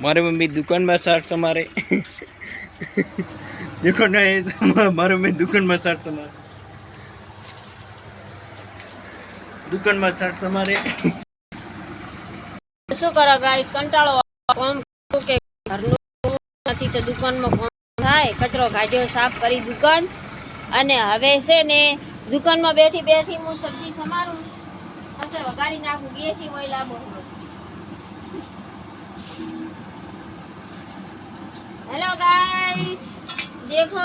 મારી મમ્મી દુકાનમાં શાક સમારે. એ મારી મમ્મી દુકાનમાં શાક સમારે. દુકાનમાં શાક સમારે. શું કરો ગાઈસ કંટાળો કે દુકાનમાં થાય. કચરો કાઢ્યો સાફ કરી દુકાન. અને હવે છે ને, દુકાનમાં બેઠી બેઠી હું સબ્જી સમારું. પછી વઘારી નાખું, ગેસી હોય લાંબો. હેલો ગાઈસ દેખો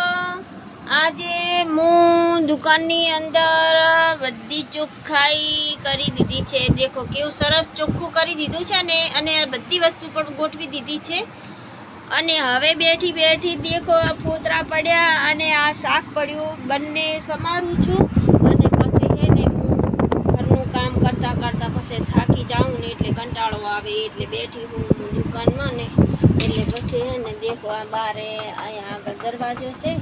આજે હું દુકાનની અંદર બધી ચોખ્ખાઈ કરી દીધી છે દેખો કેવું સરસ ચોખ્ખું કરી દીધું છે ને અને બધી વસ્તુ પણ ગોઠવી દીધી છે અને હવે બેઠી બેઠી દેખો આ ફોતરા પડ્યા અને આ શાક પડ્યું બંને સમારું છું અને પછી હે ને હું ઘરનું કામ કરતાં કરતાં. પછી થાકી જાઉં ને એટલે કંટાળો આવે, એટલે બેઠી હું દુકાનમાં ને એટલે પછી ને દેખો આ બારે અહીંયા આગળ દરવાજો છે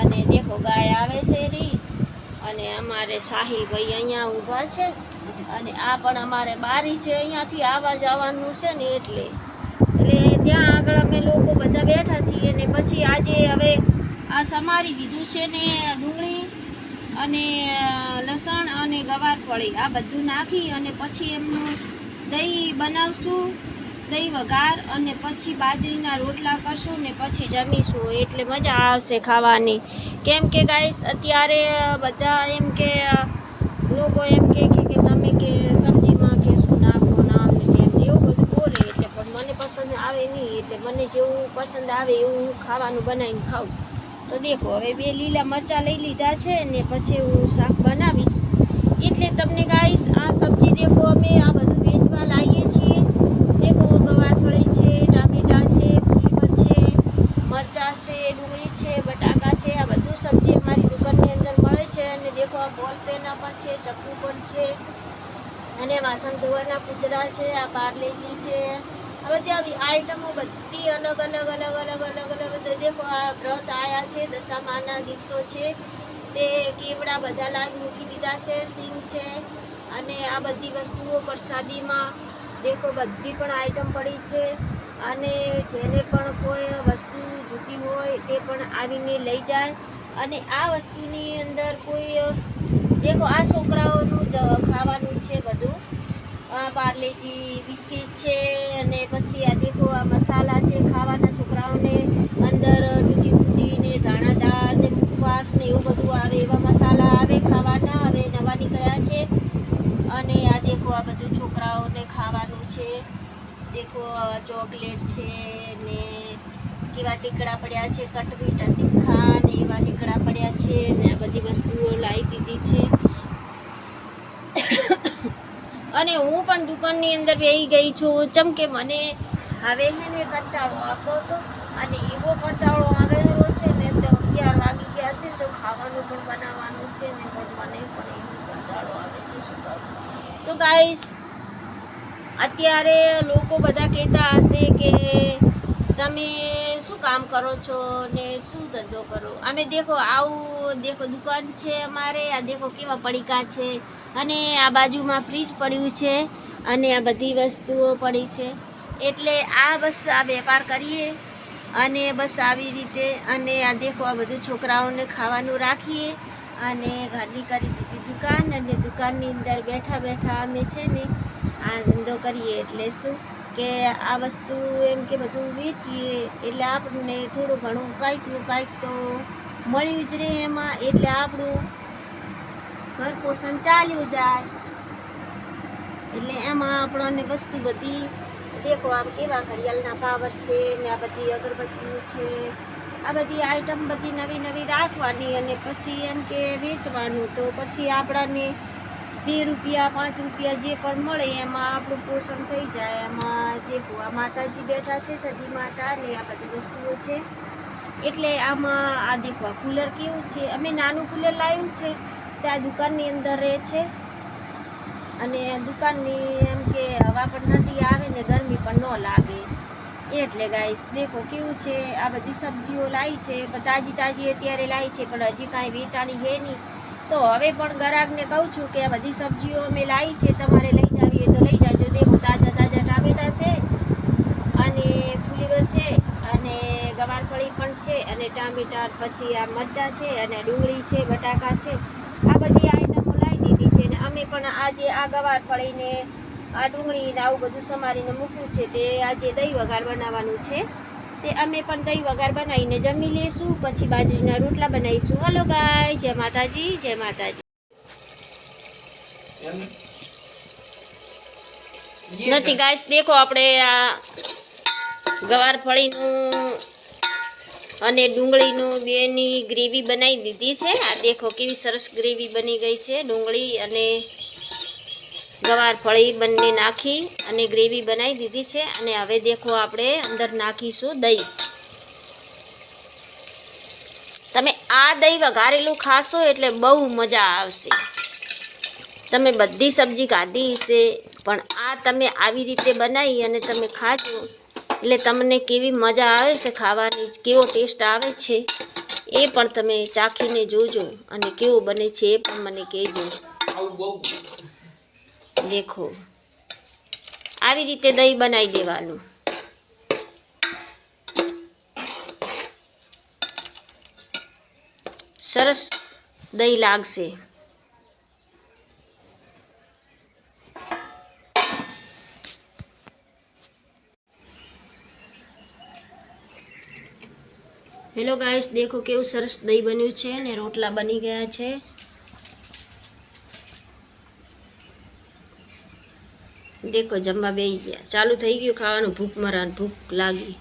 અને દેખો ગાય આવે છે રી અને અમારે સાહિલભાઈ અહીંયા ઊભા છે અને આ પણ અમારે બારી છે, અહીંયાથી આવવા જવાનું છે ને એટલે. એટલે ત્યાં આગળ અમે લોકો બધા બેઠા છીએ ને પછી આજે હવે આ સમારી દીધું છે ને ડુંગળી અને લસણ અને ગવારફળી આ બધું નાખી અને પછી એમનું દહીં બનાવશું, દહીં વઘાર અને પછી બાજરીના રોટલા કરશું ને પછી જમીશું. એટલે મજા આવશે ખાવાની. કેમ કે ગાઈસ, અત્યારે બધા એમ કે, લોકો એમ કે કે તમે કે સબ્જીમાં કે શું નાખો નામ ને એવું બધું બોલે. એટલે પણ મને પસંદ આવે નહીં. એટલે મને જેવું પસંદ આવે એવું હું ખાવાનું બનાવીને ખાઉં. તો દેખો, હવે બે લીલા મરચાં લઈ લીધા છે ને પછી હું શાક બનાવીશ. એટલે તમને ગાઈશ આ સબ્જી દેખો અમે આ બધું વેચવા લાવીએ છીએ. દેખો, ગવાર ફળી છે, ટામેટાં છે, ફુલીવર છે, મરચાં છે, ડુંગળી છે, બટાકા છે, આ બધું સબ્જી અમારી દુકાનની અંદર મળે છે. અને દેખો, આ બોલ પેના પણ છે ચક્કુ પણ છે. અને વાસણ ધોવાના કૂચરા છે, આ પાર્લેજી છે આ બધી આવી આઈટમો બધી અલગ અલગ અલગ અલગ અલગ અલગ તો દેખો, આ વ્રત આયા છે, દશામાના દિવસો છે. તે કેવડા બધા લાગ મૂકી દીધા છે, સિંગ છે, અને આ બધી વસ્તુઓ પ્રસાદીમાં. દેખો, બધી પણ આઈટમ પડી છે. અને જેને પણ કોઈ વસ્તુ જૂતી હોય, તે પણ આવીને લઈ જાય. અને આ વસ્તુની અંદર કોઈ, દેખો, આ છોકરાઓનું ખાવાનું છે બધું. પાર્લેજી બિસ્કિટ છે અને પછી આ દેખો આ મસાલા છે ખાવાના છોકરાઓને અંદર તૂટી ફૂટીને ધાણા દાળ ને મુખવાસ ને એવું બધું આવે, એવા મસાલા આવે ખાવાના, હવે નવા નીકળ્યા છે. અને આ દેખો આ બધું છોકરાઓને ખાવાનું છે. દેખો ચોકલેટ છે ને કેવા ટીકડા પડ્યા છે કટમીટા તીખા ને એવા ટીકડા પડ્યા છે ને આ બધી વસ્તુઓ લાવી દીધી છે. અને હું પણ દુકાનની અંદર બેહી ગઈ છું. ચમ કે મને હવે છે ને કંટાળો આવતો હતો અને એવો કંટાળો આવેલો છે ને તો અગિયાર વાગી ગયા છે તો ખાવાનું પણ બનાવવાનું છે ને પણ મને પણ એવો કંટાળો આવે છે શું તો ગાઈશ અત્યારે લોકો બધા કહેતા હશે કે તમે શું કામ કરો છો ને શું ધંધો કરો? અમે દેખો, આવું દેખો દુકાન છે અમારે, આ દેખો કેવા પડીકા છે, અને આ બાજુમાં ફ્રીજ પડ્યું છે, અને આ બધી વસ્તુઓ પડી છે. એટલે આ બસ આ વેપાર કરીએ, અને બસ આવી રીતે, અને આ દેખો આ બધું છોકરાઓને ખાવાનું રાખીએ, અને ઘરની કરી દીધી દુકાન, અને દુકાનની અંદર બેઠા બેઠા અમે છે ને, આ ધંધો કરીએ. એટલે શું? કે આ વસ્તુ એમ કે બધું વેચીએ એટલે આપણને થોડું ઘણું કાંઈકનું કાંઈક તો મળ્યું જ રહે એમાં, એટલે આપણું ઘર પોષણ ચાલ્યું જાય. એટલે એમાં આપણને વસ્તુ બધી દેખો, આમ કેવા ઘડિયાળના પાવર છે ને આ બધી અગરબત્તીઓ છે, આ બધી આઈટમ બધી નવી નવી રાખવાની અને પછી એમ કે વેચવાનું. તો પછી આપણાને બે રૂપિયા, પાંચ રૂપિયા જે પણ મળે એમાં આપણું પોષણ થઈ જાય. એમાં દેખો, આ માતાજી બેઠા છે સતી માતા ને આ બધી વસ્તુઓ છે. એટલે આમાં આ દેખો કુલર કેવું છે? અમે નાનું કુલર લાવ્યું છે, તે આ દુકાનની અંદર રહે છે. અને દુકાનની એમ કે હવા પણ નથી આવે ને ગરમી પણ ન લાગે. એટલે ગાઈસ, દેખો કેવું છે, આ બધી સબ્જીઓ લાવી છે, તાજી તાજી અત્યારે લાવી છે, પણ હજી કાંઈ વેચાણી હે નહીં. તો હવે પણ ગ્રાહકને કહું છું કે આ બધી સબ્જીઓ અમે લાવી છે, તમારે લઈ જાવી તો લઈ જાજો. દેવું તાજા તાજા ટામેટા છે અને ફુલીવર છે અને ગવારફળી પણ છે અને ટામેટા, પછી આ મરચાં છે અને ડુંગળી છે, બટાકા છે. આ બધી આઈટમો લાવી દીધી છે અને અમે પણ આજે આ ગવારફળીને, આ ડુંગળીને આવું બધું સમારીને મૂક્યું છે. તે આજે દહીં વઘાર બનાવવાનું છે. તે અમે પણ દહીં વઘાર બનાવીને જમી લઈશું પછી બાજરીના રોટલા બનાવીશું. હલો ગાય જય માતાજી જય માતાજી. નથી ગાય દેખો આપણે આ ગવાર ફળીનું અને ડુંગળીનું બેની ગ્રેવી બનાવી દીધી છે. આ દેખો કેવી સરસ ગ્રેવી બની ગઈ છે ડુંગળી અને ગવાર ફળી બંને નાખી અને ગ્રેવી બનાવી દીધી છે અને હવે દેખો આપણે અંદર નાખીશું દહીં. તમે આ દહીં વઘારેલું ખાશો એટલે બહુ મજા આવશે. તમે બધી સબ્જી ખાધી હશે, પણ આ તમે આવી રીતે બનાવી અને તમે ખાજો. એટલે તમને કેવી મજા આવે છે ખાવાની, કેવો ટેસ્ટ આવે છે, એ પણ તમે ચાખીને જોજો અને કેવું બને છે એ પણ મને કહેજો. દેખો. આવી રીતે દહીં બનાવી દેવાનું. સરસ દહીં લાગશે. હેલો ગાઈસ, દેખો કેવું સરસ દહીં બન્યું છે ને રોટલા બની ગયા છે. દેખો જમવા બેસી ગયા. ચાલુ થઈ ગયું ખાવાનું. ભૂખ મરાન ભૂખ લાગી.